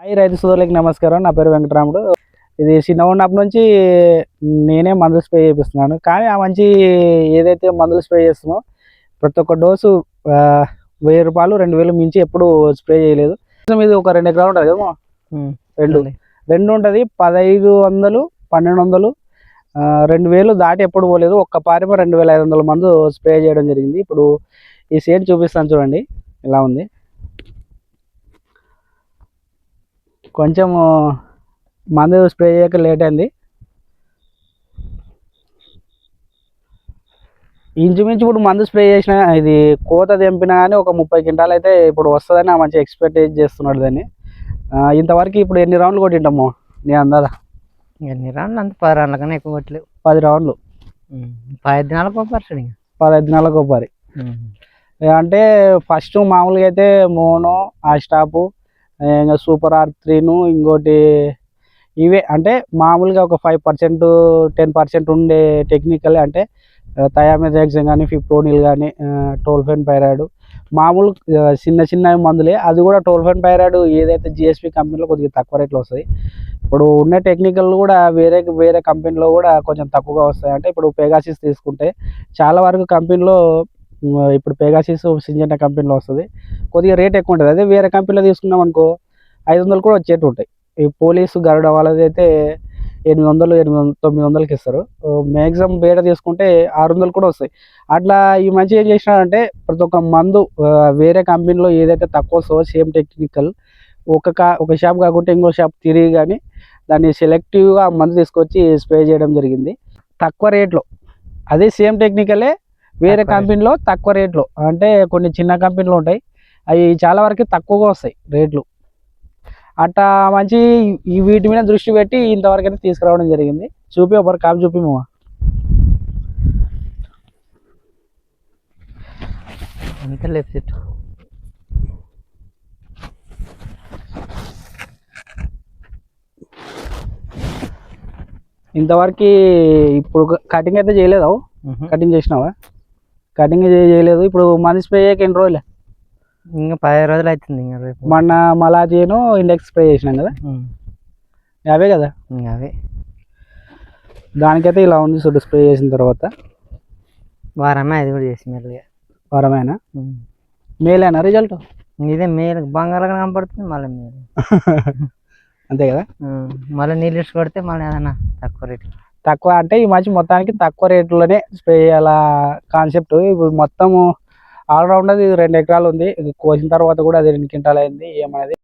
Hi రైతు సోదరులకి నమస్కారం. నా పేరు వెంకటరాముడు. ఇది చిన్న ఉన్నప్పటి నుంచి నేనే మందులు స్ప్రే చేపిస్తున్నాను. కానీ ఆ మంచి ఏదైతే మందులు స్ప్రే చేస్తున్నామో ప్రతి ఒక్క డోసు వెయ్యి రూపాయలు రెండు వేలు మించి ఎప్పుడు స్ప్రే చేయలేదు. ఇది ఒక రెండు ఎకరాలు ఉంటుంది కదా రెండు. రెండు. ఉంటుంది పదహైదు వందలు పన్నెండు వందలు రెండు వేలు దాటి ఎప్పుడు పోలేదు. ఒక్క పారిమ రెండు వేల ఐదు వందల మందు స్ప్రే చేయడం జరిగింది. ఇప్పుడు ఈ సేట్ చూపిస్తాను చూడండి. ఇలా ఉంది? కొంచెం మందు స్ప్రే చేయక లేట్ అయింది. ఇంచుమించు ఇప్పుడు మందు స్ప్రే చేసిన ఇది కోత తెంపినా కానీ ఒక ముప్పై క్వింటాలు అయితే ఇప్పుడు వస్తుందని ఆ మంచి ఎక్స్పెక్ట్ చేస్తున్నాడు దాన్ని. ఇంతవరకు ఇప్పుడు ఎన్ని రౌండ్లు కొట్టింటాము నీ అందాదా ఎన్ని రౌండ్లు? అంత పది రౌండ్ల కన్నా ఎక్కువ కొట్టలేవు పది రౌండ్లు. పది దినాలకు ఒక పర్సెంట్ ఇంకా. పదహైదు నెలలకు ఒకసారి అంటే ఫస్ట్ మామూలుగా అయితే మోనో ఆ స్టాపు ఇంకా సూపర్ ఆర్ త్రీను ఇంకోటి ఇవే అంటే మామూలుగా ఒక ఫైవ్ పర్సెంట్ టెన్ పర్సెంట్ ఉండే టెక్నికల్ అంటే థయామెథాక్సిన్ కానీ ఫిప్టోనిల్ కానీ టోల్ఫెన్ పైరాయిడ్ మామూలు చిన్న చిన్న మందులే అది కూడా టోల్ఫెన్ పైరాయిడ్ ఏదైతే జిఎస్పి కంపెనీలో కొద్దిగా తక్కువ రేట్లో వస్తుంది. ఇప్పుడు ఉన్న టెక్నికల్ కూడా వేరే వేరే కంపెనీలో కూడా కొంచెం తక్కువగా వస్తాయి. అంటే ఇప్పుడు పెగాసిస్ తీసుకుంటే చాలా వరకు కంపెనీలో ఇప్పుడు పెగాసిస్ సింజెంటా కంపెనీలో వస్తుంది. కొద్దిగా రేట్ ఎక్కువ ఉంటుంది. అదే వేరే కంపెనీలో తీసుకున్నాం అనుకో ఐదు వందలు కూడా వచ్చేట్టు ఉంటాయి. ఈ పోలీసు గరుడ వాళ్ళది అయితే ఎనిమిది వందలు ఎనిమిది వందలు తొమ్మిది వందలకి ఇస్తారు మ్యాక్సిమం బేట తీసుకుంటే ఆరు వందలు కూడా వస్తాయి. అట్లా ఈ మంచి ఏం చేసినారంటే ప్రతి ఒక్క మందు వేరే కంపెనీలో ఏదైతే తక్కువ వస్తుందో సేమ్ టెక్నికల్ ఒక కా ఒక షాప్ కాకుంటే ఇంకో షాప్ తిరిగి కానీ దాన్ని సెలెక్టివ్గా మందు తీసుకొచ్చి స్ప్రే చేయడం జరిగింది. తక్కువ రేట్లో అదే సేమ్ టెక్నికలే వేరే కంపెనీలో తక్కువ రేట్లో. అంటే కొన్ని చిన్న కంపెనీలు ఉంటాయి. అవి చాలా వరకు తక్కువగా వస్తాయి రేట్లు. అట్లా మంచి ఈ వీటి మీద దృష్టి పెట్టి ఇంతవరకు అయితే తీసుకురావడం జరిగింది. చూపి ఒకరు కాపీ చూపి మామ. అంతే లెఫ్ట్ సైడ్ ఇంతవరకు ఇప్పుడు కటింగ్ అయితే చేయలేదా? కటింగ్ చేసినావా? కటింగ్ చేయలేదు. ఇప్పుడు మంది స్ప్రే చేయక ఎన్ని రోజులే? ఇంకా పది రోజులు అవుతుంది ఇంకా రేపు. మొన్న మలాజీను ఇండెక్స్ స్ప్రే చేసినాం కదా. అవే కదా? ఇంకా అవే. దానికైతే ఇలా ఉంది చూడు స్ప్రే చేసిన తర్వాత. వారమే అది కూడా చేసి మెల్లగా. వారమైన. మేలేనా రిజల్ట్ ఇదే మేలు. బంగారం కనపడుతుంది మళ్ళీ మేలు. అంతే కదా. మళ్ళీ నీళ్ళు ఇచ్చి కొడితే మళ్ళీ ఏదైనా తక్కువ రేటు తక్కువ అంటే ఈ మధ్య మొత్తానికి తక్కువ రేట్లోనే స్ప్రే చేయాల కాన్సెప్ట్. ఇప్పుడు మొత్తము ఆల్రౌండర్ ఇది రెండు ఎకరాలు ఉంది. కోసిన తర్వాత కూడా అది రెండు క్వింటాలు అయింది. ఏమనేది